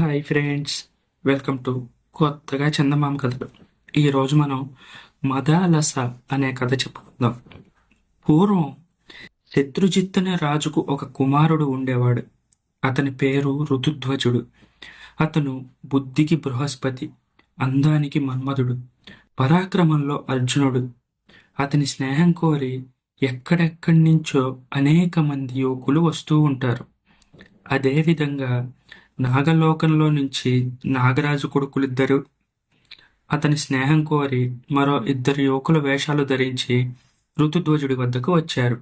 Hi friends welcome to కొత్తగా చందమామ కథలు. ఈరోజు మనం మదాలస అనే కథ చెప్పుకుందాం. పూర్వం శత్రుజిత్ అనే రాజుకు ఒక కుమారుడు ఉండేవాడు. అతని పేరు ఋతుధ్వజుడు. అతను బుద్ధికి బృహస్పతి అందానికి మన్మధుడు పరాక్రమంలో అర్జునుడు. అతని స్నేహం కోరి ఎక్కడెక్కడి నుంచో అనేక మంది యువకులు వస్తూ ఉంటారు. అదేవిధంగా నాగలోకంలో నుంచి నాగరాజు కొడుకులిద్దరు అతని స్నేహం కోరి మరో ఇద్దరు యువకుల వేషాలు ధరించి ఋతుధ్వజుడి వద్దకు వచ్చారు.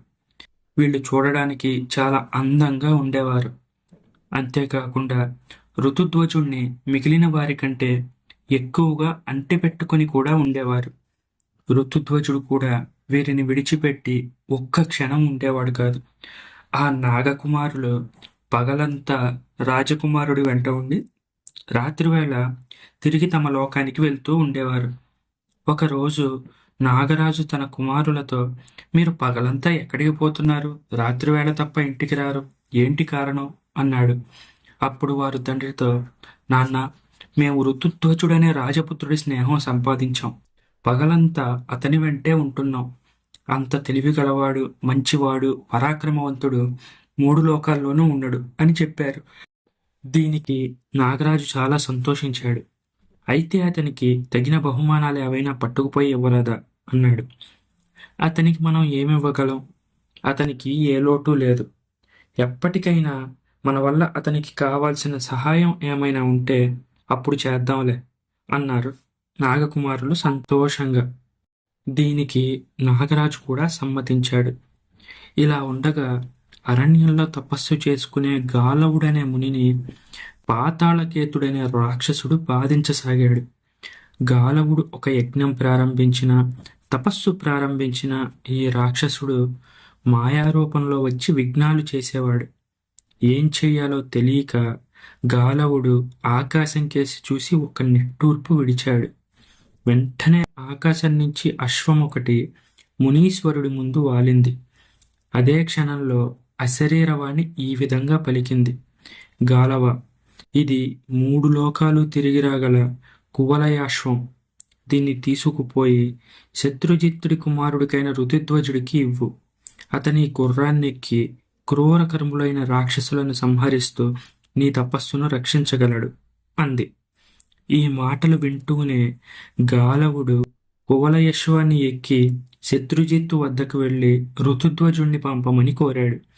వీళ్ళు చూడడానికి చాలా అందంగా ఉండేవారు. అంతేకాకుండా ఋతుధ్వజుణ్ణి మిగిలిన వారి కంటే ఎక్కువగా అంటిపెట్టుకొని కూడా ఉండేవారు. ఋతుధ్వజుడు కూడా వీరిని విడిచిపెట్టి ఒక్క క్షణం ఉండేవాడు కాదు. ఆ నాగకుమారులు పగలంతా రాజకుమారుడి వెంట ఉండి రాత్రివేళ తిరిగి తమ లోకానికి వెళ్తూ ఉండేవారు. ఒకరోజు నాగరాజు తన కుమారులతో మీరు పగలంతా ఎక్కడికి పోతున్నారు? రాత్రివేళ తప్ప ఇంటికి రారు. ఏంటి కారణం అన్నాడు. అప్పుడు వారు తండ్రితో నాన్న మేము ఋతుధ్వజుడనే రాజపుత్రుడి స్నేహం సంపాదించాం. పగలంతా అతని వెంటే ఉంటున్నాం. అంత తెలివి గలవాడు మంచివాడు పరాక్రమవంతుడు మూడు లోకాల్లోనూ ఉండడు అని చెప్పారు. దీనికి నాగరాజు చాలా సంతోషించాడు. అయితే అతనికి తగిన బహుమానాలు ఏవైనా పట్టుకుపోయి ఇవ్వలేదా అన్నాడు. అతనికి మనం ఏమివ్వగలం? అతనికి ఏ లోటు లేదు. ఎప్పటికైనా మన వల్ల అతనికి కావాల్సిన సహాయం ఏమైనా ఉంటే అప్పుడు చేద్దాంలే అన్నారు నాగకుమారులు సంతోషంగా. దీనికి నాగరాజు కూడా సమ్మతించాడు. ఇలా ఉండగా అరణ్యంలో తపస్సు చేసుకునే గాలవుడనే మునిని పాతాళకేతుడనే రాక్షసుడు బాధించసాగాడు. గాలవుడు ఒక యజ్ఞం ప్రారంభించిన తపస్సు ప్రారంభించిన ఈ రాక్షసుడు మాయారూపంలో వచ్చి విఘ్నాలు చేసేవాడు. ఏం చెయ్యాలో తెలియక గాలవుడు ఆకాశం కేసి చూసి ఒక నిట్టూర్పు విడిచాడు. వెంటనే ఆకాశం నుంచి అశ్వం ఒకటి మునీశ్వరుడి ముందు వాలింది. అదే క్షణంలో అశరీరవాణి ఈ విధంగా పలికింది. గాలవ ఇది మూడు లోకాలు తిరిగి రాగల కువలయాశ్వం. దీన్ని తీసుకుపోయి శత్రుజిత్తుడి కుమారుడికైన ఋతుధ్వజుడికి ఇవ్వు. అతని గుర్రాన్నెక్కి క్రూరకర్ములైన రాక్షసులను సంహరిస్తూ నీ తపస్సును రక్షించగలడు. అంది. ఈ మాటలు వింటూనే గాలవుడు కువలయశ్వాన్ని ఎక్కి శత్రుజిత్తు వద్దకు వెళ్ళి ఋతుధ్వజుణ్ణి పంపమని కోరాడు.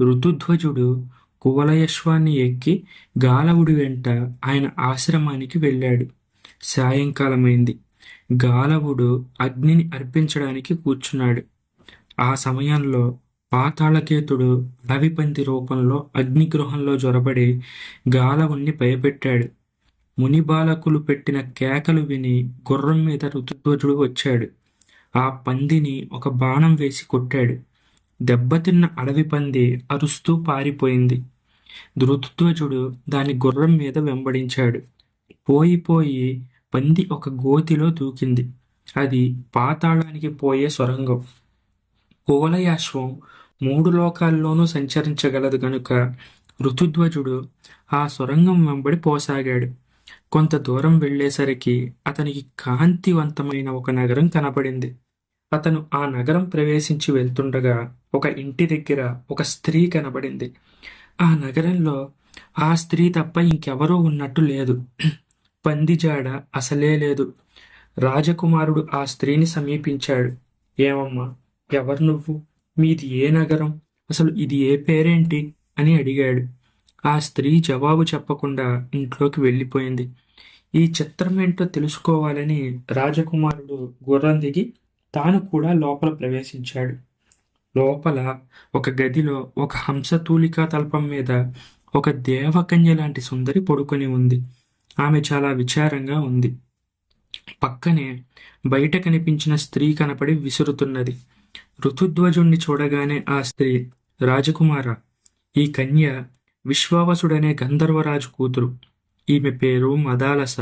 ఋతుధ్వజుడు కువలయశ్వాన్ని ఎక్కి గాలవుడి వెంట ఆయన ఆశ్రమానికి వెళ్ళాడు. సాయంకాలమైంది. గాలవుడు అగ్నిని అర్పించడానికి కూర్చున్నాడు. ఆ సమయంలో పాతాళకేతుడు రవిపంతి రూపంలో అగ్నిగృహంలో జొరబడి గాలవుణ్ణి భయపెట్టాడు. ముని బాలకులు పెట్టిన కేకలు విని గుర్రం మీద ఋతుధ్వజుడు వచ్చాడు. ఆ పందిని ఒక బాణం వేసి కొట్టాడు. దెబ్బతిన్న అడవి పంది అరుస్తూ పారిపోయింది. ధృతుధ్వజుడు దాని గుర్రం మీద వెంబడించాడు. పోయి పోయి పంది ఒక గోతిలో దూకింది. అది పాతాళానికి పోయే సొరంగం. కోలయాశ్వం మూడు లోకాల్లోనూ సంచరించగలదు గనుక ఋతుధ్వజుడు ఆ సొరంగం వెంబడి పోసాగాడు. కొంత దూరం వెళ్ళేసరికి అతనికి కాంతివంతమైన ఒక నగరం కనపడింది. అతను ఆ నగరం ప్రవేశించి వెళ్తుండగా ఒక ఇంటి దగ్గర ఒక స్త్రీ కనబడింది. ఆ నగరంలో ఆ స్త్రీ తప్ప ఇంకెవరూ ఉన్నట్టు లేదు. పందిజాడ అసలే లేదు. రాజకుమారుడు ఆ స్త్రీని సమీపించాడు. ఏమమ్మా ఎవరు నువ్వు? మీది ఏ నగరం? అసలు ఇది ఏ పేరేంటి? అని అడిగాడు. ఆ స్త్రీ జవాబు చెప్పకుండా ఇంట్లోకి వెళ్ళిపోయింది. ఈ చిత్రం ఏంటో తెలుసుకోవాలని రాజకుమారుడు గుర్రం దిగి తాను కూడా లోపల ప్రవేశించాడు. లోపల ఒక గదిలో ఒక హంసతూలికా తల్పం మీద ఒక దేవకన్య లాంటి సుందరి పడుకొని ఉంది. ఆమె చాలా విచారంగా ఉంది. పక్కనే బయట కనిపించిన స్త్రీ కనపడి విసురుతున్నది. ఋతుధ్వజుణ్ణి చూడగానే ఆ స్త్రీ రాజకుమార ఈ కన్య విశ్వావసుడనే గంధర్వరాజు కూతురు. ఈమె పేరు మదాలస.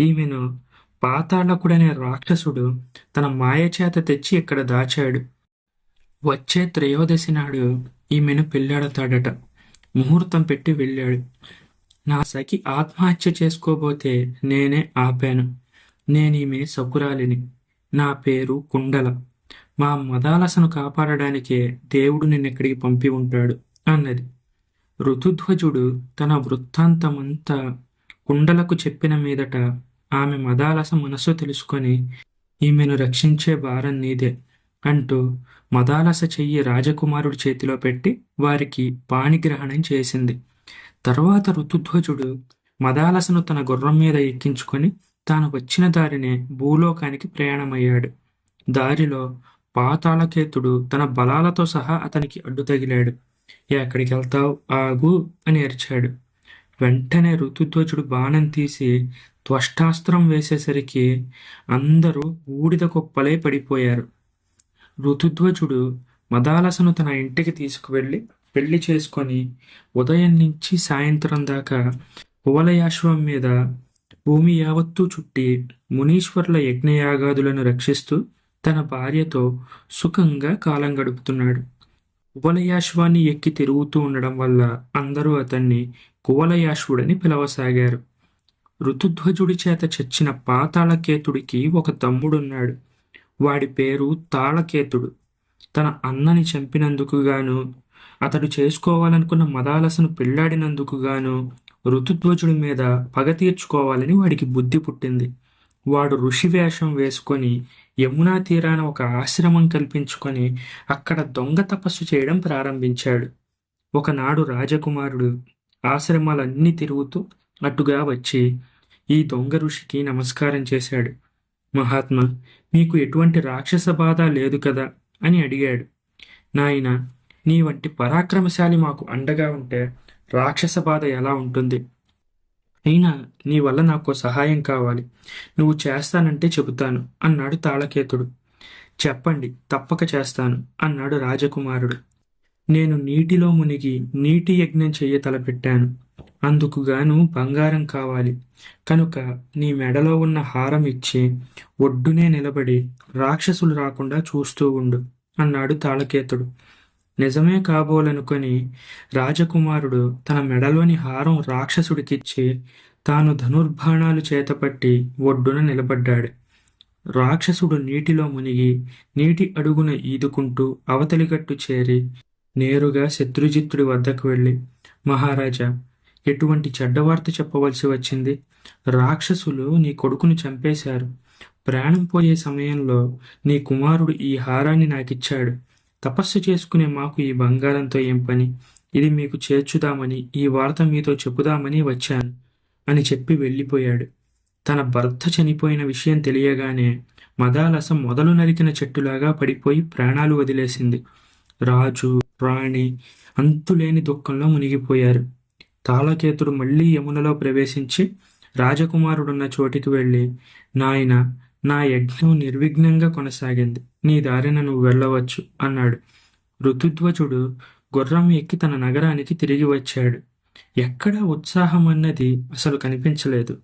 ఈమెను పాతాళకుడనే రాక్షసుడు తన మాయచేత తెచ్చి ఇక్కడ దాచాడు. వచ్చే త్రయోదశి నాడు ఈమెను పెళ్ళాడతాడట ముహూర్తం పెట్టి వెళ్ళాడు. నా సఖి ఆత్మహత్య చేసుకోబోతే నేనే ఆపాను. నేనీమె సకురాలిని నా పేరు కుండల. మా మదాలసను కాపాడడానికే దేవుడు నిన్నెక్కడికి పంపి ఉంటాడు అన్నది. ఋతుధ్వజుడు తన వృత్తాంతమంతా కుండలకు చెప్పిన మీదట ఆమె మదాలస మనస్సు తెలుసుకొని ఈమెను రక్షించే భారం నీదే అంటూ మదాలస చెయ్యి రాజకుమారుడి చేతిలో పెట్టి వారికి పాణిగ్రహణం చేసింది. తరువాత ఋతుధ్వజుడు మదాలసను తన గుర్రం మీద ఎక్కించుకొని తాను వచ్చిన దారినే భూలోకానికి ప్రయాణమయ్యాడు. దారిలో పాతాళకేతుడు తన బలాలతో సహా అతనికి అడ్డు తగిలాడు. ఎక్కడికి వెళ్తావు? ఆగు అని అరిచాడు. వెంటనే ఋతుధ్వజుడు బాణం తీసి త్వష్టాస్త్రం వేసేసరికి అందరూ బూడిద కుప్పలే పడిపోయారు. ఋతుధ్వజుడు మదాలసను తన ఇంటికి తీసుకువెళ్ళి పెళ్ళి చేసుకొని ఉదయం నుంచి సాయంత్రం దాకా కువలయాశ్వం మీద భూమి యావత్తూ చుట్టి మునీశ్వరుల యజ్ఞయాగాదులను రక్షిస్తూ తన భార్యతో సుఖంగా కాలం గడుపుతున్నాడు. కువలయాశ్వాన్ని ఎక్కి తిరుగుతూ ఉండడం వల్ల అందరూ అతన్ని కువలయాశ్వుడని పిలవసాగారు. ఋతుధ్వజుడి చేత చచ్చిన పాతాళకేతుడికి ఒక తమ్ముడున్నాడు. వాడి పేరు తాళకేతుడు. తన అన్నని చంపినందుకు గాను అతడు చేసుకోవాలనుకున్న మదాలసను పెళ్ళాడినందుకు గాను ఋతుధ్వజుడి మీద పగ తీర్చుకోవాలని వాడికి బుద్ధి పుట్టింది. వాడు ఋషి వేషం వేసుకొని యమునా తీరాన ఒక ఆశ్రమం కల్పించుకొని అక్కడ దొంగ తపస్సు చేయడం ప్రారంభించాడు. ఒకనాడు రాజకుమారుడు ఆశ్రమాలన్నీ తిరుగుతూ అటుగా వచ్చి ఈ దొంగ ఋషికి నమస్కారం చేశాడు. మహాత్మా మీకు ఎటువంటి రాక్షస బాధ లేదు కదా? అని అడిగాడు. నాయన నీ వంటి పరాక్రమశాలి మాకు అండగా ఉంటే రాక్షస బాధ ఎలా ఉంటుంది? అయినా నీ వల్ల నాకు సహాయం కావాలి. నువ్వు చేస్తానంటే చెబుతాను అన్నాడు తాళకేతుడు. చెప్పండి తప్పక చేస్తాను అన్నాడు రాజకుమారుడు. నేను నీటిలో మునిగి నీటి యజ్ఞం చెయ్య తలపెట్టాను. అందుకు గాను బంగారం కావాలి. కనుక నీ మెడలో ఉన్న హారం ఇచ్చి ఒడ్డునే నిలబడి రాక్షసులు రాకుండా చూస్తూ ఉండు అన్నాడు తాళకేతుడు. నిజమే కాబోలనుకొని రాజకుమారుడు తన మెడలోని హారం రాక్షసుడికిచ్చి తాను ధనుర్బాణాలు చేతపట్టి ఒడ్డున నిలబడ్డాడు. రాక్షసుడు నీటిలో మునిగి నీటి అడుగున ఈదుకుంటూ అవతలిగట్టు చేరి నేరుగా శత్రుజిత్తుడి వద్దకు వెళ్ళి మహారాజా ఎటువంటి చెడ్డవార్త చెప్పవలసి వచ్చింది? రాక్షసులు నీ కొడుకుని చంపేశారు. ప్రాణం పోయే సమయంలో నీ కుమారుడు ఈ హారాన్ని నాకిచ్చాడు. తపస్సు చేసుకునే మాకు ఈ బంగారంతో ఏం పని? ఇది మీకు చేర్చుదామని ఈ వార్త మీతో చెప్పుదామని వచ్చాను అని చెప్పి వెళ్ళిపోయాడు. తన భర్త చనిపోయిన విషయం తెలియగానే మదాలస మొదలు నరికిన చెట్టులాగా పడిపోయి ప్రాణాలు వదిలేసింది. రాజు రాణి అంతులేని దుఃఖంలో మునిగిపోయారు. తాళకేతుడు మళ్ళీ యమునలో ప్రవేశించి రాజకుమారుడున్న చోటికి వెళ్ళి నాయన నా యజ్ఞం నిర్విఘ్నంగా కొనసాగింది. నీ దారిన నువ్వు వెళ్ళవచ్చు అన్నాడు. ఋతుధ్వజుడు గుర్రం ఎక్కి తన నగరానికి తిరిగి వచ్చాడు. ఎక్కడా ఉత్సాహం అన్నది అసలు కనిపించలేదు.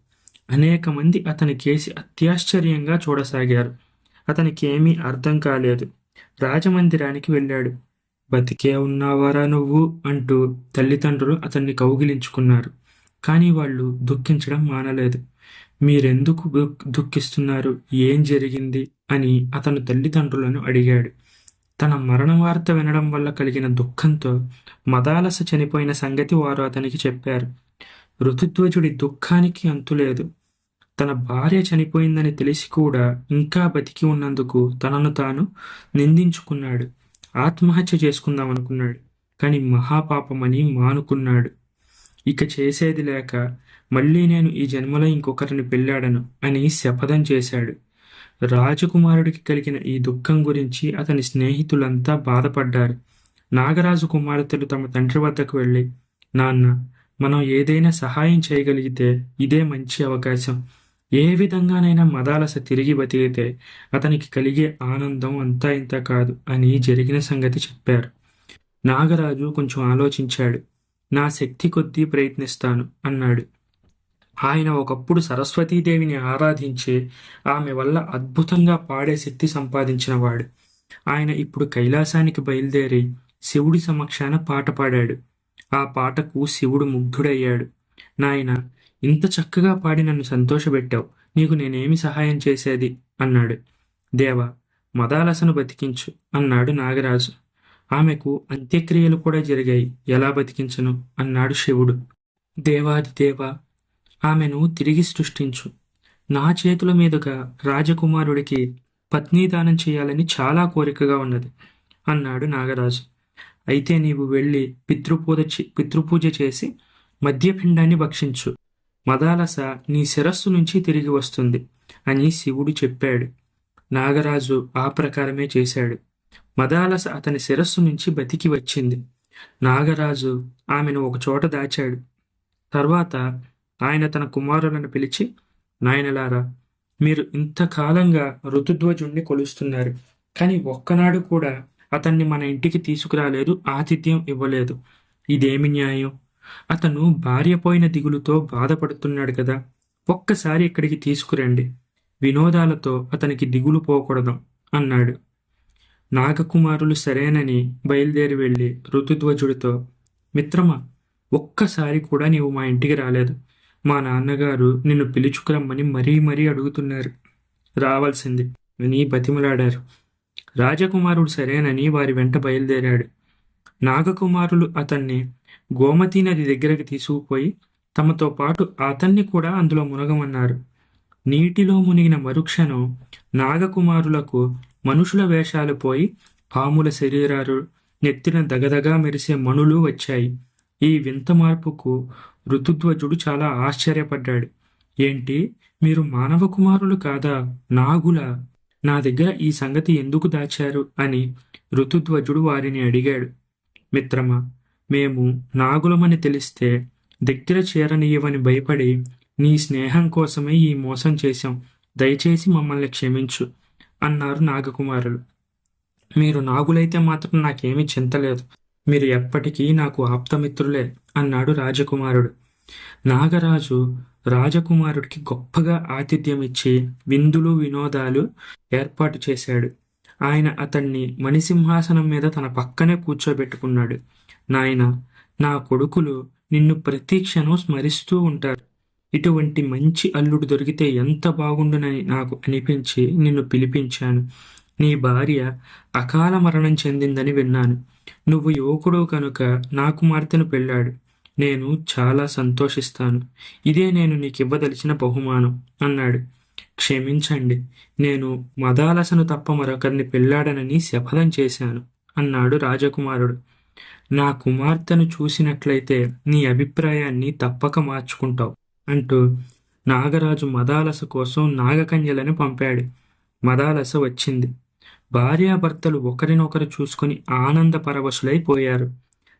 అనేక మంది అతని కేసి అత్యాశ్చర్యంగా చూడసాగారు. అతనికి ఏమీ అర్థం కాలేదు. రాజమందిరానికి వెళ్ళాడు. బతికే ఉన్నావారా నువ్వు అంటూ తల్లిదండ్రులు అతన్ని కౌగిలించుకున్నారు. కానీ వాళ్ళు దుఃఖించడం మానలేదు. మీరెందుకు దుఃఖిస్తున్నారు? ఏం జరిగింది? అని అతను తల్లిదండ్రులను అడిగాడు. తన మరణ వార్త వినడం వల్ల కలిగిన దుఃఖంతో మదాలస చనిపోయిన సంగతి వారు అతనికి చెప్పారు. ఋతుధ్వజుడి దుఃఖానికి అంతులేదు తన భార్య చనిపోయిందని తెలిసి కూడా ఇంకా బతికి ఉన్నందుకు తనను తాను నిందించుకున్నాడు. ఆత్మహత్య చేసుకుందాం అనుకున్నాడు. కానీ మహాపాపమని మానుకున్నాడు. ఇక చేసేది లేక మళ్ళీ నేను ఈ జన్మలో ఇంకొకరిని పెళ్ళాడను అని శపథం చేశాడు. రాజకుమారుడికి కలిగిన ఈ దుఃఖం గురించి అతని స్నేహితులంతా బాధపడ్డారు. నాగరాజు కుమార్తెలు తమ తండ్రి వద్దకు వెళ్ళి నాన్న మనం ఏదైనా సహాయం చేయగలిగితే ఇదే మంచి అవకాశం. ఏ విధంగానైనా మదాలస తిరిగి బతికితే అతనికి కలిగే ఆనందం అంతా ఇంత కాదు అని జరిగిన సంగతి చెప్పారు. నాగరాజు కొంచెం ఆలోచించాడు. నా శక్తి కొద్దీ ప్రయత్నిస్తాను అన్నాడు. ఆయన ఒకప్పుడు సరస్వతీదేవిని ఆరాధించి ఆమె వల్ల అద్భుతంగా పాడే శక్తి సంపాదించినవాడు. ఆయన ఇప్పుడు కైలాసానికి బయలుదేరి శివుడి సమక్షాన పాట పాడాడు. ఆ పాటకు శివుడు ముగ్ధుడయ్యాడు. నాయన ఇంత చక్కగా పాడి నన్ను సంతోషపెట్టావు. నీకు నేనేమి సహాయం చేసేది? అన్నాడు. దేవా మదాలసను బతికించు అన్నాడు నాగరాజు. ఆమెకు అంత్యక్రియలు కూడా జరిగాయి. ఎలా బతికించను? అన్నాడు శివుడు. దేవాది దేవ ఆమెను తిరిగి సృష్టించు. నా చేతుల మీదుగా రాజకుమారుడికి పత్నీదానం చేయాలని చాలా కోరికగా ఉన్నది అన్నాడు నాగరాజు. అయితే నీవు వెళ్ళి పితృపూజ పితృపూజ చేసి మద్యపిండాన్ని భక్షించు. మదాలస నీ శిరస్సు నుంచి తిరిగి వస్తుంది అని శివుడు చెప్పాడు. నాగరాజు ఆ ప్రకారమే చేశాడు. మదాలస అతని శిరస్సు నుంచి బతికి వచ్చింది. నాగరాజు ఆమెను ఒకచోట దాచాడు. తర్వాత ఆయన తన కుమారులను పిలిచి నాయనలారా మీరు ఇంతకాలంగా ఋతుధ్వజుణ్ణి కొలుస్తున్నారు కానీ ఒక్కనాడు కూడా అతన్ని మన ఇంటికి తీసుకురాలేదు ఆతిథ్యం ఇవ్వలేదు. ఇదేమి న్యాయం? అతను భార్య పోయిన దిగులుతో బాధపడుతున్నాడు కదా. ఒక్కసారి ఇక్కడికి తీసుకురండి. వినోదాలతో అతనికి దిగులు పోకూడదు అన్నాడు. నాగకుమారులు సరేనని బయలుదేరి వెళ్ళి ఋతుధ్వజుడితో మిత్రమా ఒక్కసారి కూడా నీవు మా ఇంటికి రాలేదు. మా నాన్నగారు నిన్ను పిలుచుకురమ్మని మరీ మరీ అడుగుతున్నారు. రావాల్సింది. అని బతిమలాడారు. రాజకుమారుడు సరేనని వారి వెంట బయలుదేరాడు. నాగకుమారులు అతన్ని గోమతీ నది దగ్గరకు తీసుకుపోయి తమతో పాటు అతన్ని కూడా అందులో మునగమన్నారు. నీటిలో మునిగిన మరుక్షణం నాగకుమారులకు మనుషుల వేషాలు పోయి పాముల శరీరాలు నెత్తిన దగదగా మెరిసే మణులు వచ్చాయి. ఈ వింత మార్పుకు ఋతుధ్వజుడు చాలా ఆశ్చర్యపడ్డాడు. ఏంటి? మీరు మానవ కుమారులు కాదా? నాగుల? నా దగ్గర ఈ సంగతి ఎందుకు దాచారు? అని ఋతుధ్వజుడు వారిని అడిగాడు. మిత్రమా మేము నాగులమని తెలిస్తే దగ్గర చేరనీయవని భయపడి నీ స్నేహం కోసమే ఈ మోసం చేశాం. దయచేసి మమ్మల్ని క్షమించు అన్నారు నాగకుమారులు. మీరు నాగులైతే మాత్రం నాకేమీ చింతలేదు. మీరు ఎప్పటికీ నాకు ఆప్తమిత్రులే అన్నాడు రాజకుమారుడు. నాగరాజు రాజకుమారుడికి గొప్పగా ఆతిథ్యం ఇచ్చి విందులు వినోదాలు ఏర్పాటు చేశాడు. ఆయన అతన్ని మణిసింహాసనం మీద తన పక్కనే కూర్చోబెట్టుకున్నాడు. నాయన నా కొడుకులు నిన్ను ప్రతీక్షను స్మరిస్తూ ఉంటారు. ఇటువంటి మంచి అల్లుడు దొరికితే ఎంత బాగుండునని నాకు అనిపించి నిన్ను పిలిపించాను. నీ భార్య అకాల మరణం చెందిందని విన్నాను. నువ్వు యువకుడు కనుక నా కుమార్తెను పెళ్ళాడు. నేను చాలా సంతోషిస్తాను. ఇదే నేను నీకు ఇవ్వదలిచిన బహుమానం అన్నాడు. క్షమించండి నేను మదాలసను తప్ప మరొకరిని పెళ్ళాడనని శపథం చేశాను అన్నాడు రాజకుమారుడు. నా కుమార్తెను చూసినట్లయితే నీ అభిప్రాయాన్ని తప్పక మార్చుకుంటావు అంటూ నాగరాజు మదాలస కోసం నాగకన్యలను పంపాడు. మదాలస వచ్చింది. భార్యాభర్తలు ఒకరినొకరు చూసుకుని ఆనంద పరవశులైపోయారు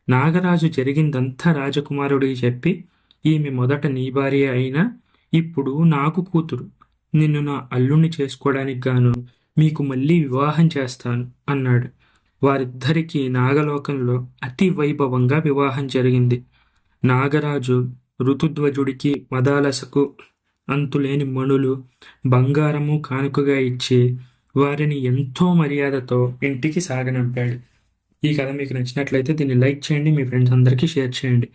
నాగరాజు జరిగిందంతా రాజకుమారుడికి చెప్పి ఈమె మొదట నీ భార్య అయినా ఇప్పుడు నాకు కూతురు. నిన్ను నా అల్లుణ్ణి చేసుకోవడానికి గాను మీకు మళ్ళీ వివాహం చేస్తాను అన్నాడు. వారిద్దరికీ నాగలోకంలో అతి వైభవంగా వివాహం జరిగింది. నాగరాజు ఋతుధ్వజుడికి మదాలసకు అంతులేని మణులు బంగారము కానుకగా ఇచ్చి వారిని ఎంతో మర్యాదతో ఇంటికి సాగనంపాడు. ఈ కథ మీకు నచ్చినట్లయితే దీన్ని లైక్ చేయండి మీ ఫ్రెండ్స్ అందరికీ షేర్ చేయండి.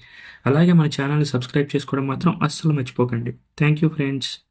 అలాగే మన ఛానల్ని సబ్స్క్రైబ్ చేసుకోవడం మాత్రం అస్సలు మర్చిపోకండి. Thank you friends.